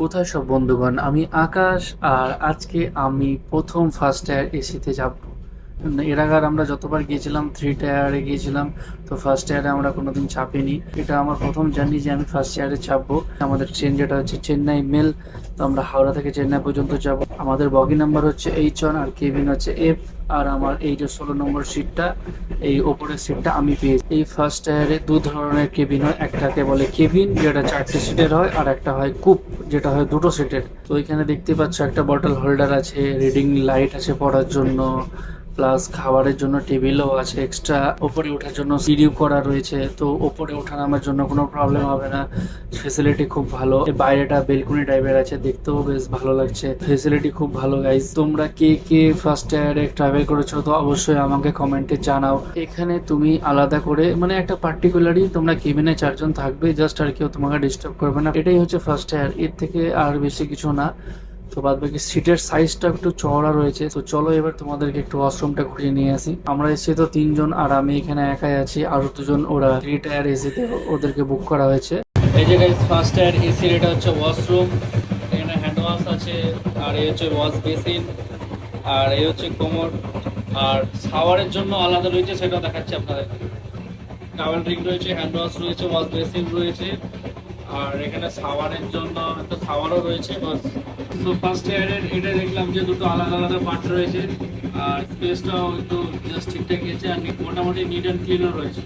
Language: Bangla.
কোথায় সব বন্ধুগণ? আমি আকাশ আর আজকে আমি প্রথম ফার্স্ট এসিতে যাব। এর আগে আমরা যতবার গিয়েছিলাম থ্রি টায়ারে গিয়েছিলাম, তো ফার্স্ট টায়ারে আমরা কোনোদিন চাপিনি। এটা আমার প্রথম জার্নি যে আমি ফার্স্ট টায়ারে চাপবো। আমাদের ট্রেন যেটা হচ্ছে চেন্নাই মেল তো আমরা হাওড়া থেকে চেন্নাই পর্যন্ত যাব। আমাদের বগি নাম্বার হচ্ছে এইচ ওয়ান আর কেবিন হচ্ছে এফ আর আমার এই যে ষোলো নম্বর সিটটা এই ওপরের সিটটা আমি পেয়েছি। এই ফার্স্ট টায়ারে দু ধরনের কেবিন হয়। একটাকে বলে কেবিন যেটা চারটে সিটের হয়, আর একটা হয় কুপ যেটা হয় দুটো সিটের তো এখানে দেখতে পাচ্ছ একটা বটল হোল্ডার আছে রিডিং লাইট আছে পড়ার জন্য। প্লাস খাবারের জন্য টেবিলও আছে এক্সট্রা ওপরে ওঠার জন্য সিঁড়িও করা রয়েছে, তো ওপরে ওঠা নামার জন্য কোনো প্রবলেম হবে না। ফেসিলিটি খুব ভালো। বাইরেটা বেলকুনি টাইপের আছে, দেখতেও বেশ ভালো লাগছে। ফেসিলিটি খুব ভালো গাইজ তোমরা কে কে ফার্স্ট টায়ারে ট্রাভেল করেছ, তো অবশ্যই আমাকে কমেন্টে জানাও। এখানে তুমি আলাদা করে মানে একটা পার্টিকুলারই তোমরা কেবিনে চারজন থাকবে জাস্ট আর কেউ তোমাকে ডিস্টার্ব করবে না। এটাই হচ্ছে ফার্স্ট টায়ার এর থেকে আর বেশি কিছু না। তো বাদ বাকি সিটের সাইজটা একটু চওড়া রয়েছে। তো চলো এবার তোমাদেরকে একটু ওয়াশরুমটা ঘুরিয়ে নিয়ে আসি। আমরা এসেছি তো তিনজন আর আমি এখানে একাই আছি। আর দুজন ওরা থ্রি টায়ার এসিতে ওদেরকে বুক করা হয়েছে। এই যে গাইস ফার্স্ট টায়ার এসির এটা হচ্ছে ওয়াশরুম এখানে হ্যান্ড ওয়াশ আছে, আর এই হচ্ছে ওয়াশ বেসিন আর এই হচ্ছে কোমর। আর শাওয়ারের জন্য আলাদা রয়েছে সেটা দেখাচ্ছি আপনাদের টাওয়েল রিং রয়েছে হ্যান্ড ওয়াশ রয়েছে ওয়াশ বেসিন রয়েছে। আর এখানে শাওয়ারের জন্য একটা সাওয়ারও রয়েছে তো ফার্স্ট ইয়ারের এটা দেখলাম যে দুটো আলাদা আলাদা পার্ট রয়েছে। আর স্পেসটাও একটু জাস্ট ঠিকঠাক গেছে, আর মোটামুটি নিট অ্যান্ড ক্লিনও রয়েছে।